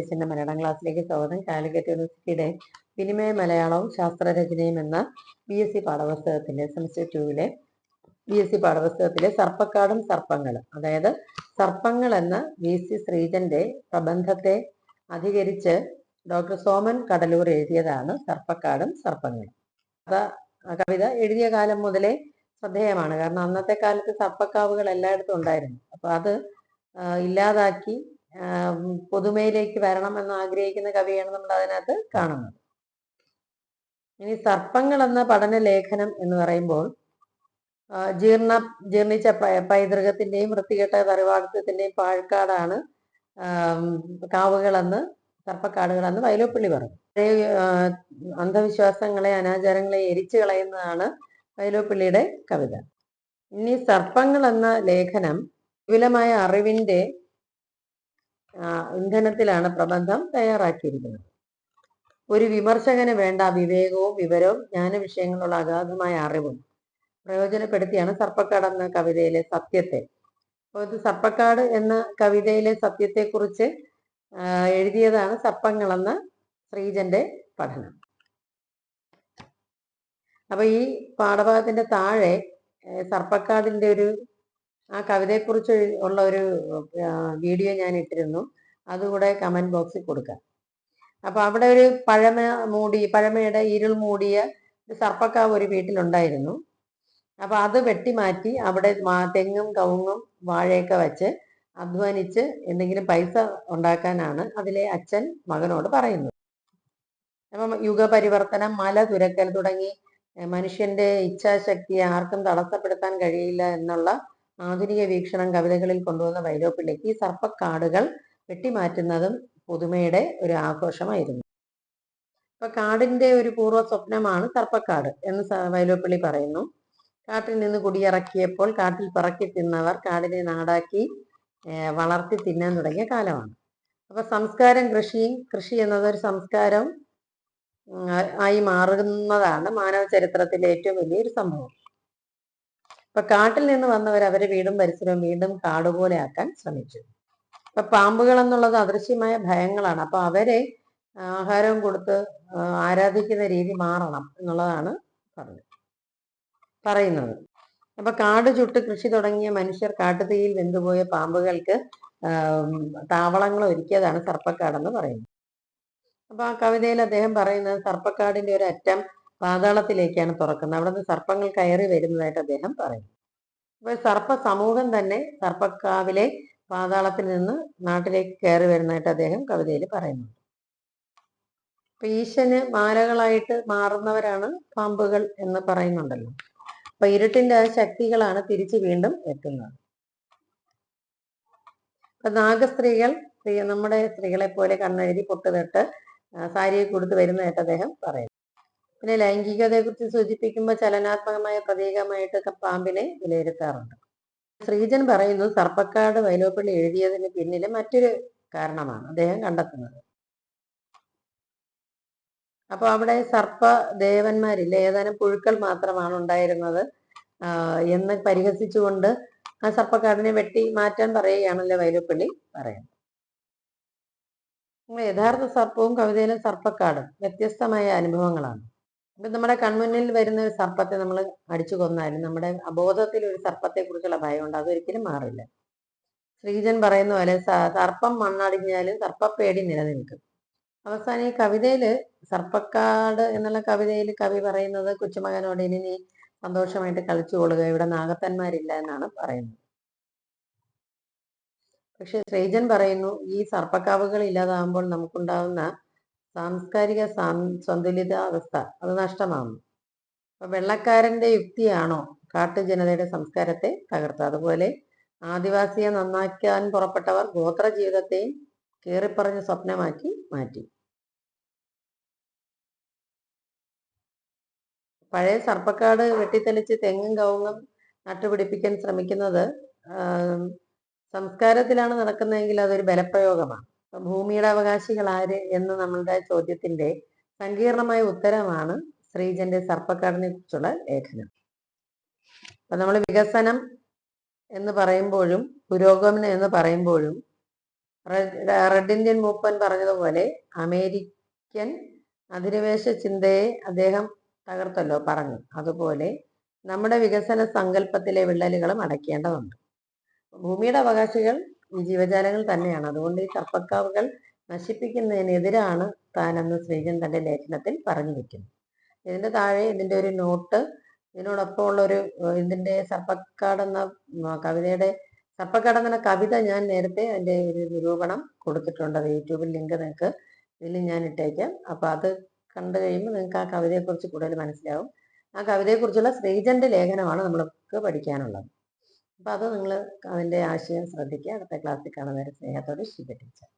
എന്റെ മലയാളം ക്ലാസ്സിലേക്ക് സ്വാഗതം. കാലിക്കറ്റ് യൂണിവേഴ്സിറ്റിയുടെ വിനിമയ മലയാളവും ശാസ്ത്രരചനയും എന്ന ബി എസ് സി പാഠപുസ്തകത്തിന്റെ സെമിസ്റ്റർ ടൂവിലെ ബി എസ് സി പാഠപുസ്തകത്തിലെ സർപ്പക്കാടും സർപ്പങ്ങളും. അതായത് സർപ്പങ്ങൾ എന്ന വി സി ശ്രീജന്റെ പ്രബന്ധത്തെ അധികരിച്ച് ഡോക്ടർ സോമൻ കടലൂർ എഴുതിയതാണ് സർപ്പക്കാടും സർപ്പങ്ങളും. അത് കവിത എഴുതിയ കാലം മുതലേ ശ്രദ്ധേയമാണ്. കാരണം അന്നത്തെ കാലത്ത് സർപ്പക്കാവുകൾ എല്ലായിടത്തും ഉണ്ടായിരുന്നു. അപ്പൊ അത് ഇല്ലാതാക്കി പൊതുമയിലേക്ക് വരണം എന്ന് ആഗ്രഹിക്കുന്ന കവിയാണ് നമ്മൾ അതിനകത്ത് കാണുന്നത്. ഇനി സർപ്പങ്ങൾ എന്ന പഠന ലേഖനം എന്ന് പറയുമ്പോൾ ജീർണ ജീർണിച്ച പൈതൃകത്തിന്റെയും വൃത്തികെട്ട തറിവാടത്തിന്റെയും പാഴ്ക്കാടാണ് കാവുകളെന്ന് സർപ്പക്കാടുകളെന്ന് വയലോപ്പള്ളി പറഞ്ഞു അന്ധവിശ്വാസങ്ങളെ അനാചാരങ്ങളെ എരിച്ചു കളയുന്നതാണ് വയലോപ്പള്ളിയുടെ കവിത. ഇനി സർപ്പങ്ങൾ എന്ന ലേഖനം വിപുലമായ അറിവിന്റെ ഇന്ധനത്തിലാണ് പ്രബന്ധം തയ്യാറാക്കിയിരിക്കുന്നത്. ഒരു വിമർശകന് വേണ്ട വിവേകവും വിവരവും ജ്ഞാന വിഷയങ്ങളുള്ള അഗാധമായ അറിവും പ്രയോജനപ്പെടുത്തിയാണ് സർപ്പക്കാട് എന്ന കവിതയിലെ സത്യത്തെ. അപ്പോൾ സർപ്പക്കാട് എന്ന കവിതയിലെ സത്യത്തെക്കുറിച്ച് എഴുതിയതാണ് സർപ്പങ്ങളെന്ന ശ്രീജന്റെ പഠനം. അപ്പൊ ഈ പാഠഭാഗത്തിന്റെ താഴെ സർപ്പക്കാടിന്റെ ഒരു ആ കവിതയെക്കുറിച്ച് ഉള്ള ഒരു വീഡിയോ ഞാൻ ഇട്ടിരുന്നു. അതുകൂടെ കമന്റ് ബോക്സിൽ കൊടുക്കാം. അപ്പൊ അവിടെ ഒരു പഴമ മൂടി പഴമയുടെ ഇരുൾ മൂടിയ സർപ്പക്കാവ് ഒരു വീട്ടിലുണ്ടായിരുന്നു. അപ്പൊ അത് വെട്ടിമാറ്റി അവിടെ തെങ്ങും കവുങ്ങും വാഴയൊക്കെ വെച്ച് അധ്വാനിച്ച് എന്തെങ്കിലും പൈസ ഉണ്ടാക്കാനാണ് അതിലെ അച്ഛൻ മകനോട് പറയുന്നത്. അപ്പം യുഗപരിവർത്തനം മല തുരക്കൽ തുടങ്ങി മനുഷ്യന്റെ ഇച്ഛാശക്തി ആർക്കും തടസ്സപ്പെടുത്താൻ കഴിയില്ല എന്നുള്ള ആധുനിക വീക്ഷണം കവിതകളിൽ കൊണ്ടുവന്ന വൈലോപ്പിള്ളിക്ക് ഈ സർപ്പക്കാടുകൾ വെട്ടിമാറ്റുന്നതും പുതുമയുടെ ഒരു ആഘോഷമായിരുന്നു. ഇപ്പൊ കാടിന്റെ ഒരു പൂർവ സ്വപ്നമാണ് സർപ്പക്കാട് എന്ന് വൈലോപ്പിള്ളി പറയുന്നു. കാട്ടിൽ നിന്ന് കുടിയിറക്കിയപ്പോൾ കാട്ടിൽ പറക്കി തിന്നവർ കാടിനെ നാടാക്കി വളർത്തി തിന്നാൻ തുടങ്ങിയ കാലമാണ്. അപ്പൊ സംസ്കാരം കൃഷിയും കൃഷി എന്നതൊരു സംസ്കാരം ആയി മാറുന്നതാണ് മാനവ ചരിത്രത്തിലെ ഏറ്റവും വലിയൊരു സംഭവം. അപ്പൊ കാട്ടിൽ നിന്ന് വന്നവർ അവരെ വീടും പരിസരവും വീണ്ടും കാടുപോലെ ആക്കാൻ ശ്രമിച്ചു. അപ്പൊ പാമ്പുകൾ എന്നുള്ളത് അദൃശ്യമായ ഭയങ്ങളാണ്. അപ്പൊ അവരെ ആഹാരവും കൊടുത്ത് ആരാധിക്കുന്ന രീതി മാറണം എന്നുള്ളതാണ് പറഞ്ഞത്. പറയുന്നത്. അപ്പൊ കാട് ചുട്ട് കൃഷി തുടങ്ങിയ മനുഷ്യർ കാട്ടുതീയിൽ വെന്തുപോയ പാമ്പുകൾക്ക് താവളങ്ങൾ ഒരുക്കിയതാണ് സർപ്പക്കാടെന്ന് പറയുന്നത്. അപ്പൊ ആ കവിതയിൽ അദ്ദേഹം പറയുന്നത് സർപ്പക്കാടിന്റെ ഒരു അറ്റം പാതാളത്തിലേക്കാണ് തുറക്കുന്നത്. അവിടെ നിന്ന് സർപ്പങ്ങൾ കയറി വരുന്നതായിട്ട് അദ്ദേഹം പറയുന്നു. അപ്പോൾ സർപ്പ സമൂഹം തന്നെ സർപ്പക്കാവിലെ പാതാളത്തിൽ നിന്ന് നാട്ടിലേക്ക് കയറി വരുന്നതായിട്ട് അദ്ദേഹം കവിതയിൽ പറയുന്നുണ്ട്. അപ്പൊ ഈശന് മാലകളായിട്ട് മാറുന്നവരാണ് പാമ്പുകൾ എന്ന് പറയുന്നുണ്ടല്ലോ. അപ്പൊ ഇരുട്ടിന്റെ ശക്തികളാണ് തിരിച്ചു വീണ്ടും എത്തുന്നത്. അപ്പൊ നാഗസ്ത്രീകൾ സ്ത്രീ നമ്മുടെ സ്ത്രീകളെ പോലെ കണ്ണെഴുതി പൊട്ടുതിട്ട് സാരിയെ കൊടുത്ത് വരുന്നതായിട്ട് അദ്ദേഹം പറയുന്നു. പിന്നെ ലൈംഗികതയെ കുറിച്ച് സൂചിപ്പിക്കുമ്പോൾ ചലനാത്മകമായ പ്രതീകമായിട്ട് പാമ്പിനെ വിലയിരുത്താറുണ്ട്. ശ്രീജൻ പറയുന്നു സർപ്പക്കാട് വൈലോപ്പള്ളി എഴുതിയതിന് പിന്നിലെ മറ്റൊരു കാരണമാണ് അദ്ദേഹം കണ്ടെത്തുന്നത്. അപ്പൊ അവിടെ സർപ്പ ദേവന്മാരില്ല ഏതാനും പുഴുക്കൾ മാത്രമാണ് ഉണ്ടായിരുന്നത്. എന്ന് പരിഹസിച്ചുകൊണ്ട് ആ സർപ്പക്കാടിനെ വെട്ടി മാറ്റാൻ പറയുകയാണല്ലോ വൈലോപ്പള്ളി പറയുന്നത്. യഥാർത്ഥ സർപ്പവും കവിതയിലെ സർപ്പക്കാടും വ്യത്യസ്തമായ അനുഭവങ്ങളാണ്. ഇപ്പൊ നമ്മുടെ കൺമുന്നിൽ വരുന്ന ഒരു സർപ്പത്തെ നമ്മൾ അടിച്ചു കൊന്നാലും നമ്മുടെ അബോധത്തിൽ ഒരു സർപ്പത്തെ കുറിച്ചുള്ള ഭയമുണ്ട് അതൊരിക്കലും മാറില്ല. ശ്രീജൻ പറയുന്ന പോലെ സർപ്പം മണ്ണടിഞ്ഞാലും സർപ്പപ്പേടി നിലനിൽക്കും. അവസാനം ഈ കവിതയിൽ സർപ്പക്കാട് എന്നുള്ള കവിതയിൽ കവി പറയുന്നത് കൊച്ചുമകനോട് ഇനി നീ സന്തോഷമായിട്ട് കളിച്ചു കൊള്ളുക ഇവിടെ നാഗത്തന്മാരില്ല എന്നാണ് പറയുന്നത്. പക്ഷെ ശ്രീജൻ പറയുന്നു ഈ സർപ്പക്കാവുകൾ ഇല്ലാതാകുമ്പോൾ നമുക്കുണ്ടാവുന്ന സാംസ്കാരിക സന്തുലിതാവസ്ഥ അത് നഷ്ടമാകുന്നു അപ്പൊ വെള്ളക്കാരന്റെ യുക്തിയാണോ കാട്ടു ജനതയുടെ സംസ്കാരത്തെ തകർത്തത്? അതുപോലെ ആദിവാസിയെ നന്നാക്കാൻ പുറപ്പെട്ടവർ ഗോത്ര ജീവിതത്തെയും കീറിപ്പറഞ്ഞ് സ്വപ്നമാക്കി മാറ്റി. പഴയ സർപ്പക്കാട് വെട്ടിത്തെളിച്ച് തെങ്ങും കവുങ്ങും നട്ടുപിടിപ്പിക്കാൻ ശ്രമിക്കുന്നത് സംസ്കാരത്തിലാണ് നടക്കുന്നതെങ്കിൽ അതൊരു ബലപ്രയോഗമാണ്. ഭൂമിയുടെ അവകാശികൾ ആര് എന്ന് നമ്മളുടെ ചോദ്യത്തിന്റെ സങ്കീർണമായ ഉത്തരമാണ് ശ്രീജന്റെ സർപ്പക്കാടിനെ കുറിച്ചുള്ള ലേഖനം. അപ്പൊ നമ്മൾ വികസനം എന്ന് പറയുമ്പോഴും പുരോഗമനം എന്ന് പറയുമ്പോഴും റെഡ് ഇന്ത്യൻ മൂപ്പൻ പറഞ്ഞതുപോലെ അമേരിക്കൻ അധിനിവേശ ചിന്തയെ അദ്ദേഹം തകർത്തല്ലോ പറഞ്ഞു. അതുപോലെ നമ്മുടെ വികസന സങ്കല്പത്തിലെ വിള്ളലുകളും അടയ്ക്കേണ്ടതുണ്ട്. ഭൂമിയുടെ അവകാശികൾ ജീവജാലങ്ങൾ തന്നെയാണ്. അതുകൊണ്ട് ഈ സർപ്പക്കാവുകൾ നശിപ്പിക്കുന്നതിനെതിരാണ് താനെന്ന് ശ്രീജൻ തന്റെ ലേഖനത്തിൽ പറഞ്ഞു വെക്കുന്നു ഇതിന്റെ താഴെ ഇതിന്റെ ഒരു നോട്ട് ഇതിനോടൊപ്പം ഉള്ള ഒരു ഇതിന്റെ സർപ്പക്കാട് എന്ന കവിതയുടെ സർപ്പക്കാട് എന്ന കവിത ഞാൻ നേരത്തെ അതിന്റെ ഒരു നിരൂപണം കൊടുത്തിട്ടുണ്ട്. അത് യൂട്യൂബിൽ ലിങ്ക് നിങ്ങൾക്ക് ഇതിൽ ഞാൻ ഇട്ടേക്കാം. അപ്പൊ അത് കണ്ടു കഴിയുമ്പോൾ നിങ്ങൾക്ക് ആ കവിതയെക്കുറിച്ച് കൂടുതൽ മനസ്സിലാവും. ആ കവിതയെക്കുറിച്ചുള്ള ശ്രീജന്റെ ലേഖനമാണ് നമ്മൾക്ക് പഠിക്കാനുള്ളത്. അപ്പൊ അത് നിങ്ങൾ അതിന്റെ ആശയം ശ്രദ്ധിക്കുക. അടുത്ത ക്ലാസ്സിൽ കാണുന്നവരെ സ്നേഹത്തോടെ ശിവ ടീച്ചർ